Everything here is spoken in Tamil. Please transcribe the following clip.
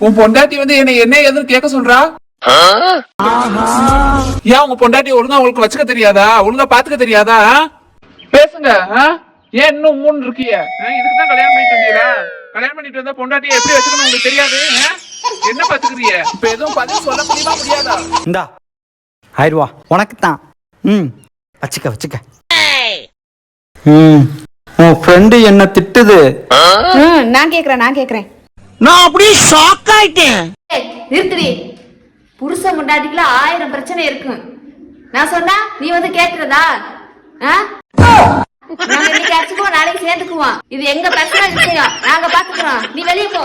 உன் பொண்டாட்டி வந்து என்ன என்ன ஏதுன்னு கேட்க சொல்றா? ஏன் உங்க பொண்டாட்டி ஒழுங்கா உங்களுக்கு வச்சுக்க தெரியாதா? ஒழுங்கா பாத்துக்க தெரியாதா? பேசுங்க ஆ? ஏன் இன்னும் மூணு இருக்கிய? இதுக்கு தான் கல்யாணம் பண்ணிட்டு வந்தீங்களா? கல்யாணம் பண்ணிட்டு வந்தா பொண்டாட்டியை எப்படி வச்சுக்கணும் உங்களுக்கு தெரியாது? என்ன பாத்துக்கிறீங்க இப்ப எதுவும் பதில் சொல்ல முடியுமா முடியாதா? இந்தா ஆயிரம் ரூபா உனக்கு தான் ம் வச்சுக்க வச்சுக்க. ம் உன் ஃப்ரெண்டு என்ன திட்டுது? ம் நான் கேக்குறேன் நான் கேக்குறேன். நான் அப்படியே ஷாக் ஆயிட்டேன். நிறுத்துடி. புருஷன் முண்டாட்டிக்குள்ள ஆயிரம் பிரச்சனை இருக்கு. நான் சொன்னா நீ வந்து கேக்குறதா? நாங்க இன்னைக்கு அடிச்சுக்குவோம் நாளைக்கு சேர்ந்துக்குவோம். இது எங்க பிரச்சனை விஷயம்? நாங்க பாத்துக்கிறோம். நீ வெளியே போ.